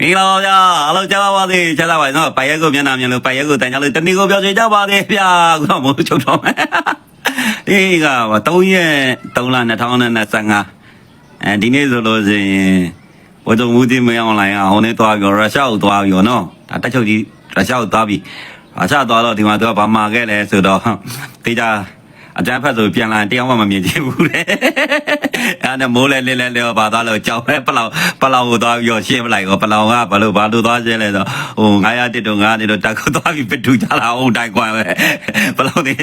မင်္ဂလာပါဗျာအားလုံးကြားပါပါသေးချမ်းသာပါနော်ပိုင်ရက်ကိုမျက်နှာမြင်လို့ပိုင်ရက်ကိုတန်ကြလို့တနည်းကိုပြောချင်ကြပါသေးဗျာခုတော့မို့ချုပ်တော့မယ်ဒီက3ရက်3လ2025အဲဒီနေ့ဆိုလို့ရှိရင်ဝတ်တုံမှုတိမအောင် online အောင်နေသွားပြီးရုရှားကိုသွားပြီးတော့နော်ဒါတက်ချုပ်ကြီးရုရှားကိုသွားပြီးရုရှားသွားတော့ဒီမှာသူကဗမာခဲ့လဲဆိုတော့တေးကြ အကြမ်းဖက်ဆိုပြန်လာတရားမှမမြင်ချင်ဘူးလေအဲ့ဒါမိုးလဲလဲလဲလဲပါသွားလို့ကြောက်ပဲပလောက်ပလောက်ကိုသွားပြီးတော့ရှင်းပလိုက်ရောပလောက်ကဘာလို့ဘာလို့သွားရှင်းလဲဆိုဟို900တစ်တော့900တစ်တော့တက်ကိုသွားပြီးပထူကြလာအောင်တိုင်ကွာပဲပလောက်နေ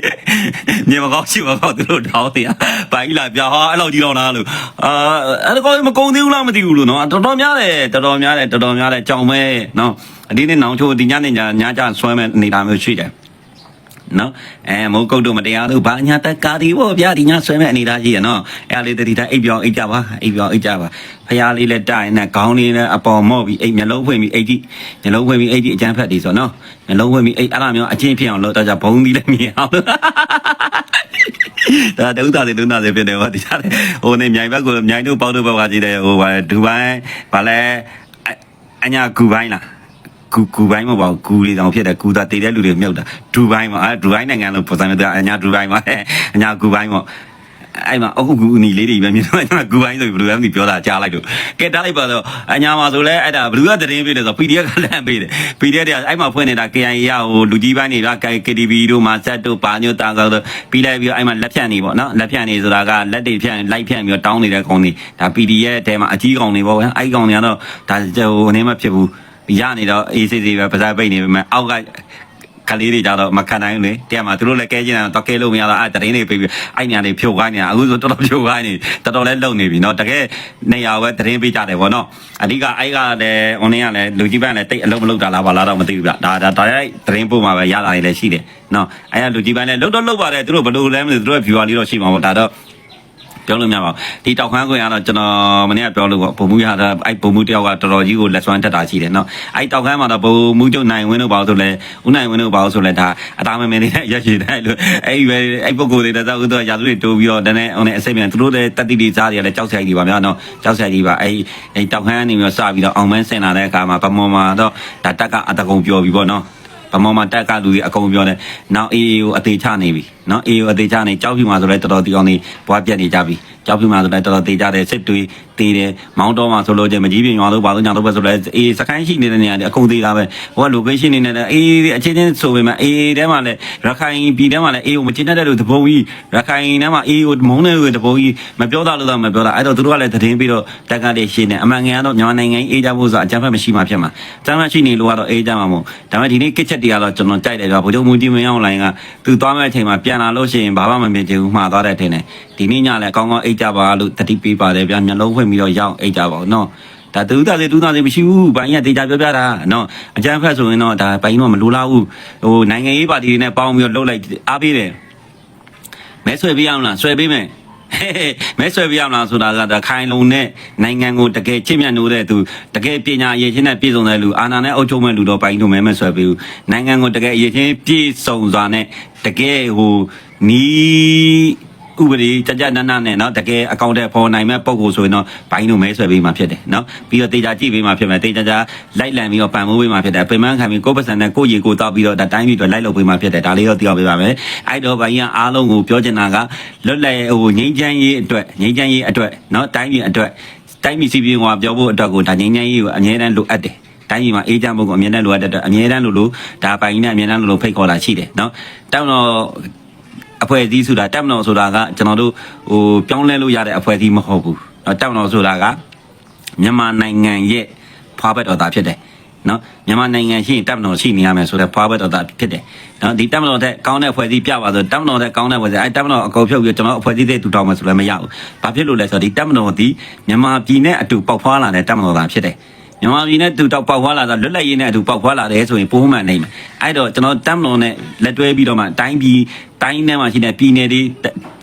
မြေမကောင်းရှိမကောင်းသူတို့တောင်းနေပါကြီးလာပြဟာအဲ့လောက်ကြီးတော့လားလို့အာအဲ့ဒါကောမကုံသေးဘူးလားမသိဘူးလို့နော်တော်တော်များတယ်တော်တော်များတယ်တော်တော်များတယ်ကြောင်မဲနော်ဒီနေ့နောင်ချိုးဒီညနေညညကြဆွဲမဲ့နေတာမျိုးရှိတယ် နော်အဲမိုးကုတ်တို့မတရားတို့ဘာညာတက်ကာဒီပေါ့ဗျာဒီညာဆွဲမဲ့အနေသားကြီးရနော်အဲလေးတတိထားအိပ်ပြောင်းအိပ်ကြပါအိပ်ပြောင်းအိပ်ကြပါဖျားလေးလည်းတိုင်နဲ့ခေါင်းလေးလည်းအပေါ်မော့ပြီးအိပ်မျက်လုံးဖွင့်ပြီးအိပ်ကြည့်မျက်လုံးဖွင့်ပြီးအိပ်ကြည့်အကျန်းဖက်ဒီဆိုနော်မျက်လုံးဖွင့်ပြီးအိပ်အဲ့လိုမျိုးအချင်းဖြစ်အောင်လုပ်တော့ကြဘုံသီးလည်းမြင်အောင်ဒါတူတာစီတူတာစီဖြစ်တယ်ဟောဒီစားဟိုနေမြိုင်ဘက်ကိုမြိုင်တို့ပေါက်တို့ဘက်ကကြည့်တယ်ဟိုဗာဒူဘိုင်းဗာလဲအညာကူဘိုင်းလား ကူကူပိုင်းမဟုတ်ပါဘူးကူလေးတောင်ဖြစ်တယ်ကူတာတည်တဲ့လူတွေမြုပ်တာဒူဘိုင်းမှာအဲဒူဘိုင်းနိုင်ငံလို့ပုံစံမျိုးအညာဒူဘိုင်းမှာအညာကူဘိုင်းမှာအဲ့မှာအခုကူနီလေးတွေပဲမြင်တော့ကူဘိုင်းဆိုဘယ်လိုလဲမသိပြောတာကြားလိုက်တော့ကဲတားလိုက်ပါတော့အညာမှာဆိုလဲအဲ့ဒါဘယ်သူကသတင်းပေးတယ်ဆို PDF ကလမ်းပေးတယ် PDF တွေကအဲ့မှာဖွင့်နေတာ KIA ရဟိုလူကြီးပိုင်းတွေက KTV တို့မှာစက်တို့ပါညိုတာဆိုတော့ပြီးလိုက်ပြီးအဲ့မှာလက်ဖြန့်နေပေါ့နော်လက်ဖြန့်နေဆိုတာကလက်တွေဖြန့်လိုက်ဖြန့်ပြီးတောင်းနေတဲ့ကောင်တွေဒါ PDF တဲမှာအကြီးကောင်တွေပေါ့ဗျအဲ့ကောင်တွေကတော့ဒါဟိုအနေမဖြစ်ဘူး ရနေတော့အေးစစ်စစ်ပဲပါစားပိတ်နေပေမဲ့အောက်ကကလေးတွေကြတော့မခံနိုင်ဘူးလေတဲ့မှာသူတို့လည်းကဲကျင်တာတော့ကဲလို့မရတော့အဲ့တရင်တွေပြေးပြီးအဲ့ညာတွေဖြုတ်ခိုင်းနေတာအခုဆိုတော်တော်ဖြုတ်ခိုင်းနေတော်တော်လဲလုံနေပြီเนาะတကယ်နေရာပဲတရင်ပေးကြတယ်ဗောနော်အဓိကအဲ့ကလည်း online ကလည်းလူကြီးပန်းလည်းတိတ်အလုံးမလုံးတာလားဘာလားတော့မသိဘူးဗျဒါဒါဒါရိုက်တရင်ပို့မှာပဲရတာလည်းရှိတယ်เนาะအဲ့ကလူကြီးပန်းလည်းလုံးတော့လုံးပါတယ်သူတို့ဘယ်လိုလဲမသိဘူးသူတို့ viewer လေးတော့ရှိမှာပေါ့ဒါတော့ ပြောလို့မရပါဘူးဒီတောက်ခမ်းခွင့်ကတော့ကျွန်တော်မနေ့ကပြောလို့ပေါ့ပုံမှုရတာအဲ့ပုံမှုတယောက်ကတော်တော်ကြီးကိုလက်စွမ်းတက်တာရှိတယ်နော်အဲ့တောက်ခမ်းမှာတော့ပုံမှုကျုံနိုင်ဝင်းတို့ပါလို့ဆိုလဲဦးနိုင်ဝင်းတို့ပါလို့ဆိုလဲဒါအသားမမင်းလေးရက်ရှိတယ်လို့အဲ့ပဲအဲ့ပုံကိုယ်တွေတော့ဥတော့ရာသူတွေတိုးပြီးတော့တနေ့ဟိုနဲ့အစိမ့်ပြန်သူတို့လည်းတက်တိတိစားတွေကလည်းကြောက်ဆိုင်ကြီးပါဗျာနော်ကြောက်ဆိုင်ကြီးပါအဲ့အဲ့တောက်ခမ်းကနေပြီးတော့စပြီးတော့အောင်မန်းစင်လာတဲ့အခါမှာပမောမှာတော့ဒါတက်ကအတကုံပြောပြီးပေါ့နော် ဗမောမှာတက်ကလူကြီးအကုန်ပြောတယ်။နောက်အေးကိုအသေးချနေပြီ။နော်အေးကိုအသေးချနေကြောက်ဖြူမှာဆိုလဲတော်တော်တီအောင်နေဘွားပြက်နေကြပြီ။ ကြောက်ဖြူမှာဆိုလဲတော်တော်တေးကြတယ်စစ်တွေးတေးတယ်။မောင်းတော်မှာဆိုလို့ချင်းမကြီးပြင်းရွာလို့ပါလို့ညာတော့ပဲဆိုလဲအေးစကိုင်းရှိနေတဲ့နေရာတွေအကုန်သေးတာပဲ။ဟိုက location နေနဲ့အေးအချင်းချင်းဆိုပေမဲ့အေးထဲမှာလဲရခိုင်ပြည်ထဲမှာလဲအေးကိုမချင်းတတ်တဲ့လူတပုံကြီးရခိုင်ထဲမှာအေးကိုမုန်းတဲ့လူတပုံကြီးမပြောတာလို့တော့မပြောတာအဲ့တော့သူတို့ကလည်းသတင်းပြီးတော့တက်ကတည်းရှင်းတယ်အမှန်ငယ်ကတော့မြန်မာနိုင်ငံအေးကြဖို့ဆိုအကြမ်းဖက်မရှိမှဖြစ်မှာ။အကြမ်းဖက်ရှိနေလို့ကတော့အေးကြမှာမဟုတ်။ဒါပေမဲ့ဒီနေ့ကစ်ချက်တွေကတော့ကျွန်တော်ကြိုက်တယ်ဗျာဗိုလ်ချုပ်မူတီမင်းအောင်လိုင်းကသူသွားမဲ့အချိန်မှာပြန်လာလို့ရှိရင်ဘာမှမမြင်ချင်ဘူးမှားသွားတဲ့ထင်တယ်ဒီနေ့ညလည်းကောင်းကောင်းအိတ်ကြပါလို့တတိပေးပါတယ်ဗျာမျက်လုံးဖွင့်ပြီးတော့ရောက်အိတ်ကြပါဦးနော်ဒါတူတာလေတူတာလေမရှိဘူးဘိုင်းရဒေတာပြောပြတာနော်အကြမ်းဖက်ဆိုရင်တော့ဒါဘိုင်းတော့မလိုလားဘူးဟိုနိုင်ငံရေးပါတီတွေနဲ့ပေါင်းပြီးတော့လှုပ်လိုက်အားပေးတယ်မဲဆွဲပေးအောင်လားဆွဲပေးမယ်မဲဆွဲပြရမလားဆိုတာကတခိုင်လုံးနဲ့နိုင်ငံကိုတကယ်ချစ်မြတ်နိုးတဲ့သူတကယ်ပညာရည်ချင်းနဲ့ပြည့်စုံတဲ့လူအာဏာနဲ့အုပ်ချုပ်မဲ့လူတော့ပိုင်းတို့မဲမဲဆွဲပေးဘူးနိုင်ငံကိုတကယ်ရည်ချင်းပြည့်စုံစွာနဲ့တကယ်ဟိုနီး ဥပဒေကြကြနနနဲ့เนาะတကယ်အကောင့်တဲ့ပေါ်နိုင်မဲ့ပုံကိုဆိုရင်တော့ဘိုင်းတို့မဲဆွဲပေးမှာဖြစ်တယ်เนาะပြီးတော့တေချာကြည့်ပေးမှာဖြစ်မယ်တေချာချာလိုက်လံပြီးတော့ပံ့ပိုးပေးမှာဖြစ်တယ်ပင်မခံပြီးကိုယ့်ပတ်စံနဲ့ကိုယ့်ရေကိုတောက်ပြီးတော့ဒါတိုင်းပြီးတော့လိုက်လုပ်ပေးမှာဖြစ်တယ်ဒါလေးတော့သိအောင်ပေးပါမယ်အဲ့တော့ဘိုင်းကအားလုံးကိုပြောချင်တာကလွတ်လပ်ဟိုငိမ့်ချမ်းရေးအတွက်ငိမ့်ချမ်းရေးအတွက်เนาะတိုင်းပြည်အတွက်တိုင်းပြည်စီးပွားရေးကပြောဖို့အတွက်ကိုဒါငိမ့်ချမ်းရေးကိုအငြင်းတန်းလိုအပ်တယ် တိုင်းပြည်မှာအေးချမ်းဖို့ကိုအမြဲတမ်းလိုအပ်တဲ့အတွက်အမြဲတမ်းလိုလိုဒါပိုင်နဲ့အမြဲတမ်းလိုလိုဖိတ်ခေါ်လာရှိတယ်နော်တောင်းတော့ အဖွဲ့အစည်းဆိုတာတက်မတော်ဆိုတာကကျွန်တော်တို့ဟိုပြောင်းလဲလို့ရတဲ့အဖွဲ့အစည်းမဟုတ်ဘူးနော်တက်မတော်ဆိုတာကမြန်မာနိုင်ငံရဲ့ဖွာဘက်တော်သားဖြစ်တယ်နော်မြန်မာနိုင်ငံရှိရင်တက်မတော်ရှိနေရမယ်ဆိုတော့ဖွာဘက်တော်သားဖြစ်တယ်နော်ဒီတက်မတော်တဲ့ကောင်းတဲ့အဖွဲ့အစည်းပြပါဆိုတက်မတော်တဲ့ကောင်းတဲ့အဖွဲ့အစည်းအဲတက်မတော်အကုန်ဖြုတ်ပြီးကျွန်တော်အဖွဲ့အစည်းတွေတူတောင်းမယ်ဆိုလည်းမရဘူးဘာဖြစ်လို့လဲဆိုတော့ဒီတက်မတော်ဒီမြန်မာပြည်နဲ့အတူပေါက်ဖွာလာတဲ့တက်မတော်သားဖြစ်တယ် မြန်မာပြည်နဲ့သူတောက်ပေါက်ဖွာလာတာလွတ်လပ်ရေးနဲ့အတူပေါက်ဖွာလာတယ်ဆိုရင်ပိုးမှန်နိုင်မယ်အဲ့တော့ကျွန်တော်တမ်မလွန်နဲ့လက်တွဲပြီးတော့မှတိုင်းပြည်တိုင်းထဲမှာရှိတဲ့ပြည်နယ်တွေ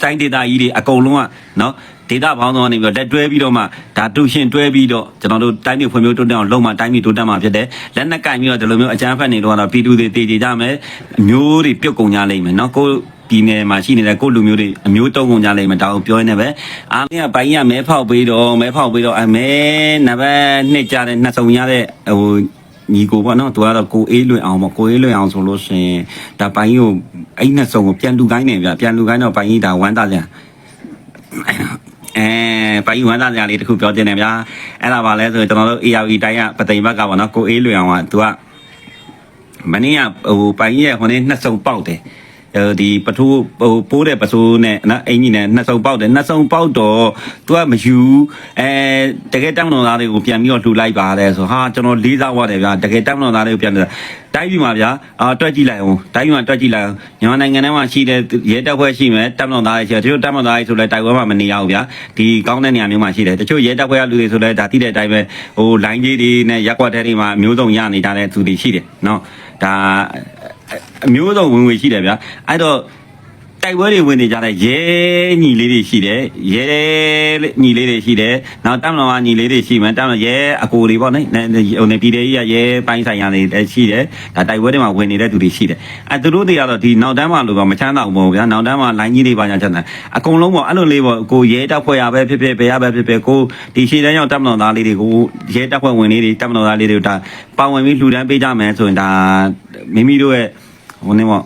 တိုင်းဒေသကြီးတွေအကုန်လုံးကနော်ဒေသဘောင်းဆောင်ကနေပြီးတော့လက်တွဲပြီးတော့မှဒါတူရှင်တွဲပြီးတော့ကျွန်တော်တို့တိုင်းပြည်ဖွံ့ဖြိုးတိုးတက်အောင်လုပ်မှတိုင်းပြည်တိုးတက်မှာဖြစ်တယ်လက်နက်ကင်ပြီးတော့ဒီလိုမျိုးအကြမ်းဖက်နေတော့ကတော့ပြည်သူတွေတည်ကြည်ကြမယ်အမျိုးတွေပြုတ်ကုန်ကြလိမ့်မယ်နော်ကို ပြည်နယ်မှာရှိနေတဲ့ကိုယ့်လူမျိုးတွေအမျိုးတုံးကုန်ကြလိမ့်မယ်ဒါကိုပြောနေပဲအားမင်းကဘိုင်းကမဲဖောက်ပေးတော့မဲဖောက်ပေးတော့အမဲနံပါတ်နှစ်ကြတဲ့နှစ်စုံရတဲ့ဟိုညီကိုပေါ့နော်သူကတော့ကိုအေးလွင်အောင်ပေါ့ကိုအေးလွင်အောင်ဆိုလို့ရှိရင်ဒါဘိုင်းကိုအဲ့နှစ်စုံကိုပြန်လူကိုင်းနေဗျပြန်လူကိုင်းတော့ဘိုင်းကြီးဒါဝမ်းတာကြအဲဘိုင်းဝမ်းတာကြလေးတခုပြောတင်တယ်ဗျာအဲ့ဒါပါလဲဆိုကျွန်တော်တို့ ARV တိုင်းကပသိမ်ဘက်ကပေါ့နော်ကိုအေးလွင်အောင်ကသူကမနေ့ကဟိုပိုင်ကြီးရဲ့ဟိုနေ့နှစ်စုံပေါက်တယ်အဲ ဒီပထိုးဟိုပိုးတဲ့ပစိုးနဲ့နော်အင်ကြီးနဲ့နှစ်စုံပေါက်တယ်နှစ်စုံပေါက်တော့ तू ကမယူအဲတကယ်တောင်းတော်သားတွေကိုပြန်ပြီးတော့လှူလိုက်ပါတယ်ဆိုဟာကျွန်တော်လေးစားရတယ်ဗျာတကယ်တောင်းတော်သားတွေကိုပြန်တယ်တိုင်းပြည်မှာဗျာအာတွက်ကြည့်လိုက်အောင်တိုင်းပြည်မှာတွက်ကြည့်လိုက်အောင်မြန်မာနိုင်ငံထဲမှာရှိတဲ့ရဲတပ်ဖွဲ့ရှိမယ်တောင်းတော်သားတွေရှိတယ်တချို့တောင်းတော်သားတွေဆိုလဲတိုက်ပွဲမှာမနေရဘူးဗျာဒီကောင်းတဲ့နေရာမျိုးမှာရှိတယ်တချို့ရဲတပ်ဖွဲ့ကလူတွေဆိုလဲဒါတိတဲ့အတိုင်းပဲဟိုလိုင်းကြီးတွေနဲ့ရက်ကွက်တဲ့တွေမှာမျိုးစုံရနေကြတဲ့သူတွေရှိတယ်နော်ဒါ အမျိုးစုံဝင်ဝင်ရှိတယ်ဗျာအဲ့တော့တိုက်ပွဲတွေဝင်နေကြတဲ့ရဲညီလေးတွေရှိတယ်ရဲညီလေးတွေရှိတယ်နောက်တမ်လောင်ကညီလေးတွေရှိမယ်တမ်လောင်ရဲအကိုတွေပေါ့နော်ဟိုနေပြည်တော်ကြီးကရဲပိုင်းဆိုင်ရာတွေလည်းရှိတယ်ဒါတိုက်ပွဲတွေမှာဝင်နေတဲ့သူတွေရှိတယ်အဲသူတို့တွေကတော့ဒီနောက်တန်းမှာလို့တော့မချမ်းသာဘူးပေါ့ဗျာနောက်တန်းမှာလိုင်းကြီးတွေပါညာချမ်းသာအကုန်လုံးပေါ့အဲ့လိုလေးပေါ့ကိုရဲတပ်ဖွဲ့ရပဲဖြစ်ဖြစ်ဘယ်ရပဲဖြစ်ဖြစ်ကိုဒီရှေ့တန်းရောက်တမ်လောင်သားလေးတွေကိုရဲတပ်ဖွဲ့ဝင်လေးတွေတမ်လောင်သားလေးတွေဒါပါဝင်ပြီးလှူဒန်းပေးကြမယ်ဆိုရင်ဒါမိမိတို့ရဲ့ ဟိုနေပေါ့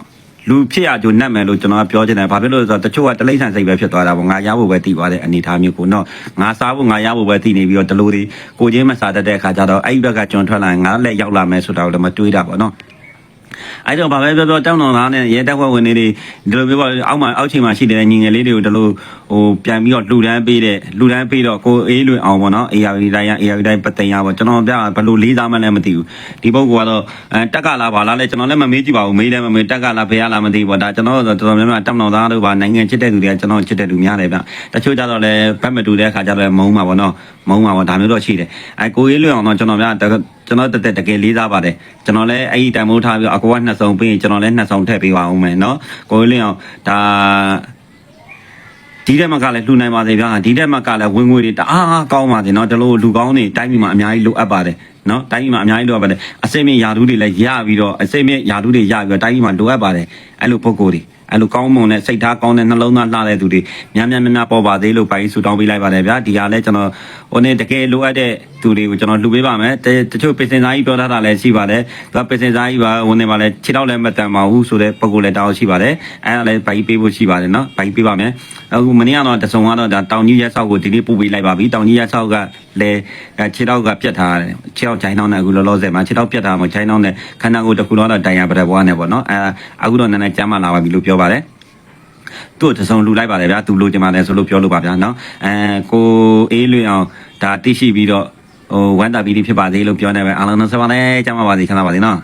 လူဖြစ်ရကြိုနှက်မယ်လို့ကျွန်တော်ကပြောချင်တယ်ဘာဖြစ်လို့လဲဆိုတော့တချို့ကတလိမ့်ဆန်စိတ်ပဲဖြစ်သွားတာပေါ့ငါရဖို့ပဲတည်သွားတဲ့အနေအထားမျိုးကိုတော့ငါစားဖို့ငါရဖို့ပဲတည်နေပြီးတော့တလူတွေကိုချင်းမစားတတ်တဲ့အခါကျတော့အဲ့ဒီဘက်ကကျွန်တော်ထွက်လာရင်ငါလက်ရောက်လာမယ်ဆိုတာကိုလည်းမတွေးတာပေါ့နော် အဲ့တော့ဘာပဲပြောပြောတောင်းတော်သားနဲ့ရဲတပ်ဖွဲ့ဝင်တွေဒီလိုမျိုးပေါ့အောက်မှာအောက်ချိန်မှာရှိတဲ့ညီငယ်လေးတွေကိုဒီလိုဟိုပြန်ပြီးတော့လှူဒန်းပေးတဲ့လှူဒန်းပေးတော့ကိုအေးလွင်အောင်ပေါ့နော် ARD တိုင်းရ ARD တိုင်းပသိမ်ရပေါ့ကျွန်တော်ပြဘယ်လိုလေးစားမှလည်းမသိဘူးဒီပုဂ္ဂိုလ်ကတော့အဲတက်ကလာပါလားလဲကျွန်တော်လည်းမမေးကြည့်ပါဘူးမေးလည်းမမေးတက်ကလာဖေရလားမသိဘူးပေါ့ဒါကျွန်တော်တို့တော်တော်များများတောင်းတော်သားတို့ပါနိုင်ငံချစ်တဲ့သူတွေကကျွန်တော်ချစ်တဲ့လူများတယ်ဗျတချို့ကြတော့လည်းဘက်မတူတဲ့အခါကျတော့မုန်းမှာပေါ့နော်မုန်းမှာပေါ့ဒါမျိုးတော့ရှိတယ်အဲကိုအေးလွင်အောင်တော့ကျွန်တော်များ ကျွန်တော်တက်တက်တကယ်လေးစားပါတယ်ကျွန်တော်လည်းအဲ့ဒီတန်မိုးထားပြီးအကောကနှစ်စုံပြီးရင်ကျွန်တော်လည်းနှစ်စုံထည့်ပေးပါအောင်မယ်နော်ကိုယ်လင်းအောင်ဒါဒီတက်မကလည်းလှူနိုင်ပါသေးဗျာဒီတက်မကလည်းဝင်ငွေတွေတအားကောင်းပါသေးနော်ဒီလိုလူကောင်းတွေတိုင်းပြည်မှာအများကြီးလိုအပ်ပါတယ်နော်တိုင်းပြည်မှာအများကြီးလိုအပ်ပါတယ်အစိမ့်မြင့်ယာဓုတွေလည်းရပြီးတော့အစိမ့်မြင့်ယာဓုတွေရပြီးတော့တိုင်းပြည်မှာလိုအပ်ပါတယ်အဲ့လိုပုံကိုယ်တွေ အဲ့လိုကောင်းမွန်တဲ့စိတ်ထားကောင်းတဲ့နှလုံးသားလှတဲ့သူတွေများများများများပေါ်ပါသေးလို့ပိုင်းဆူတောင်းပေးလိုက်ပါတယ်ဗျာဒီဟာလဲကျွန်တော်ဟိုနေ့တကယ်လိုအပ်တဲ့သူတွေကိုကျွန်တော်လှူပေးပါမယ်တတချို့ပင်စင်သားကြီးပြောထားတာလည်းရှိပါတယ်သူကပင်စင်သားကြီးပါဟိုနေ့မှာလည်းခြေတော့လည်းမတန်ပါဘူးဆိုတဲ့ပုံကိုယ်လည်းတောင်းရှိပါတယ်အဲ့ဒါလည်းဘိုင်းပေးဖို့ရှိပါတယ်နော်ဘိုင်းပေးပါမယ်အခုမနေ့ကတော့တဆုံကတော့ဒါတောင်ကြီးရက်ဆောက်ကိုဒီနေ့ပို့ပေးလိုက်ပါပြီတောင်ကြီးရက်ဆောက်ကလည်းခြေတော့ကပြတ်ထားတယ်ခြေတော့ဂျိုင်းနှောင်းနဲ့အခုလောလောဆယ်မှာခြေတော့ပြတ်ထားမှာဂျိုင်းနှောင်းနဲ့ခန္ဓာကိုယ်တစ်ခုလုံးတော့တိုင်ရပတဲ့ဘွားနဲ့ပေါ့နော်အဲအခုတော့နည်းနည်းကြမ်းမလာပါပြီလို့ပြောပါတယ်သူ့တဆုံလူလိုက်ပါတယ်ဗျာသူလိုချင်ပါတယ်ဆိုလို့ပြောလို့ပါဗျာနော်အဲကိုအေးလွင်အောင်ဒါသိရှိပြီးတော့ဟိုဝမ်းတာပီတိဖြစ်ပါသေးလို့ပြောနေပဲအားလုံးတော့ဆက်ပါလဲကြမ်းပါပါစေချမ်းသာပါစေနော်